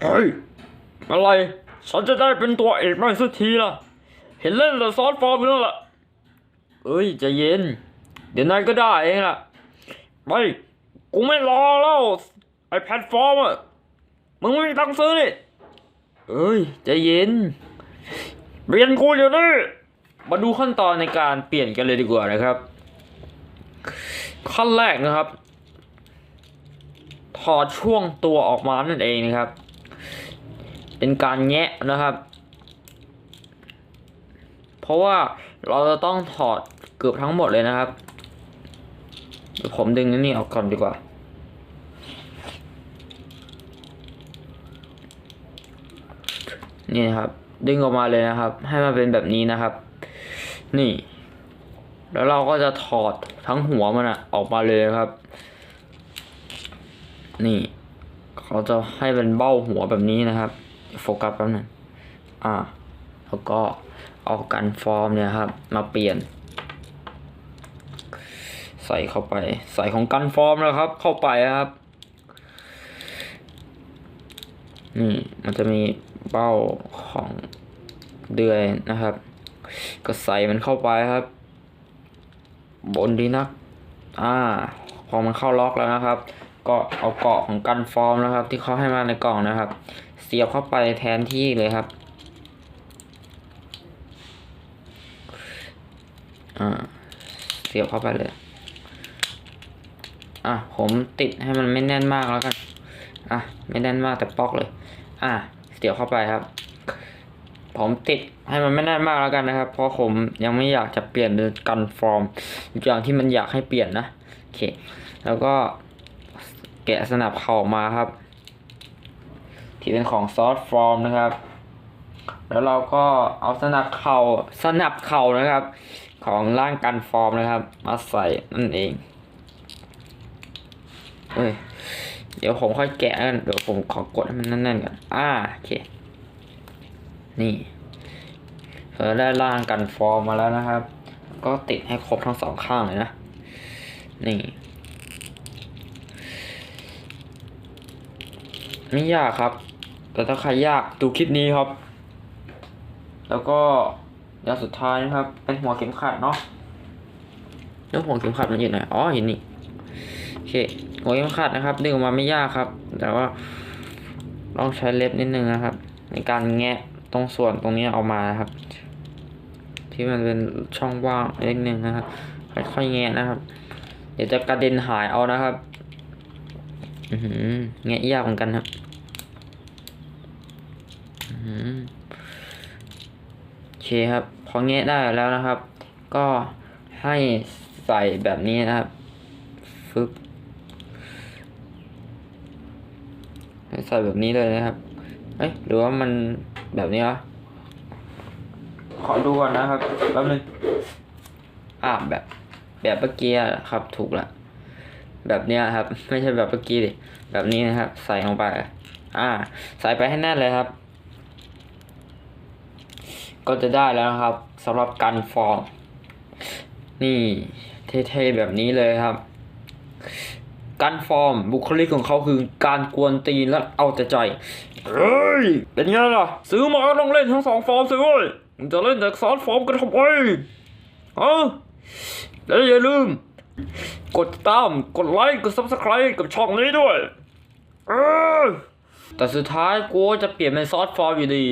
เฮ้ยอะไร ฉันจะได้เป็นตัวเอกบ้างสักทีล่ะ เห็นเล่นแต่ซอสฟอร์มนั่นแหละเอ้ยจะเย็น เดี๋ยวนายก็ได้เองล่ะ ไม่ กูไม่รอแล้ว ไอแพลตฟอร์มอะมึงไม่มีตังค์ซื้อนี่เอ้ยใจเย็น เปลี่ยนกูเดี๋ยวนี้มาดูขั้นตอนในการเปลี่ยนกันเลยดีกว่านะครับ ขั้นแรกนะครับ ถอดช่วงตัวออกมานั่นเองนะครับ เป็นการแงะนะครับ เพราะว่าเราจะต้องถอดเกือบทั้งหมดเลยนะครับเดี๋ยวผมดึงนี่ออกก่อนดีกว่า นี่ครับ ดึงออกมาเลยนะครับ ให้มันเป็นแบบนี้นะครับ นี่ แล้วเราก็จะถอดทั้งหัวมันอะออกมาเลยครับ นี่เขาจะให้เป็นเบ้าหัวแบบนี้นะครับ โฟกัสแป๊บนึงอ่า แล้วก็เอากันฟอร์มเนี่ยครับ มาเปลี่ยน ใส่เข้าไป ใส่ของกันฟอร์มนะครับ เข้าไปครับ นี่มันจะมีเบ้าของเดือยนะครับ ก็ใส่มันเข้าไปครับ บนดีนัก อ่า พอมันเข้าล็อกแล้วนะครับ ก็เอาเกาะของกันฟอร์มนะครับ ที่เขาให้มาในกล่องนะครับ เสียบเข้าไปแทนที่เลยครับอ่าเสียบเข้าไปเลย อะผมติดให้มันไม่แน่นมากแล้วกันอะไม่แน่นมากแต่ปอกเลย อะเสียบเข้าไปครับ ผมติดให้มันไม่แน่นมากแล้วกันนะครับ เพราะผมยังไม่อยากจะเปลี่ยนเป็นกันฟอร์มอย่างที่มันอยากให้เปลี่ยนนะโอเค แล้วก็ แกะสนับเข่ามาครับ ที่เป็นของซอสฟอร์มนะครับ แล้วเราก็เอาสนับเข่าสนับเข่านะครับ ของร่างกันฟอร์มนะครับ มาใส่นั่นเองเอ้ยเดี๋ยวผมค่อยแกะกันเดี๋ยวผมขอกดให้มันแน่นๆก่อนอ่าโอเค นี่เราได้ร่างกันฟอร์มมาแล้วนะครับ ก็ติดให้ครบทั้งสองข้างเลยนะ นี่ ไม่ยากครับ แต่ถ้าใครยากดูคลิปนี้ครับ แล้วก็อย่างสุดท้ายนะครับ เป็นหัวเข็มขัดเนาะแล้วหัวเข็มขัดมันอยู่ไหนอ๋อเห็นนี่โอเคหัวเข็มขัดนะครับดึงออกมาไม่ยากครับ แต่ว่าต้องใช้เล็บนิดนึงนะครับ ในการแงะตรงส่วนตรงนี้ออกมานะครับ ที่มันเป็นช่องว่างเล็กนึงนะครับค่อยๆแงะนะครับ เดี๋ยวจะกระเด็นหายเอานะครับ แงะยากเหมือนกันครับอือโอเคครับ พอแงะได้แล้วนะครับ ก็ให้ใส่แบบนี้นะครับฟึบใส่แบบนี้เลยนะครับ เอ้ยหรือว่ามันแบบนี้วะขอดูก่อนนะครับแป๊บนึงอ่าแบบแบบเมื่อกี้ครับถูกละ แบบเนี้ยครับ ไม่ใช่แบบเมื่อกี้ดิแบบนี้นะครับ ใส่ลงไป อ่า ใส่ไปให้แน่นเลยครับ ก็จะได้แล้วครับสำหรับกันฟอร์มนี่เท่ๆแบบนี้เลยครับ การฟอร์มบุคลิกของเขาคือการกวนตีนและเอาแต่ใจ เฮ้ย เป็นไงล่ะ ซื้อมาต้องเล่นทั้งสองฟอร์มสิเว้ยมึงจะเล่นแต่ซอสฟอร์มกันทำไมฮะแล้วอย่าลืม กดตาม กดไลค์ กด subscribe กับช่องนี้ด้วย แต่สุดท้ายกูจะเปลี่ยนเป็นซอสฟอร์มอยู่ดี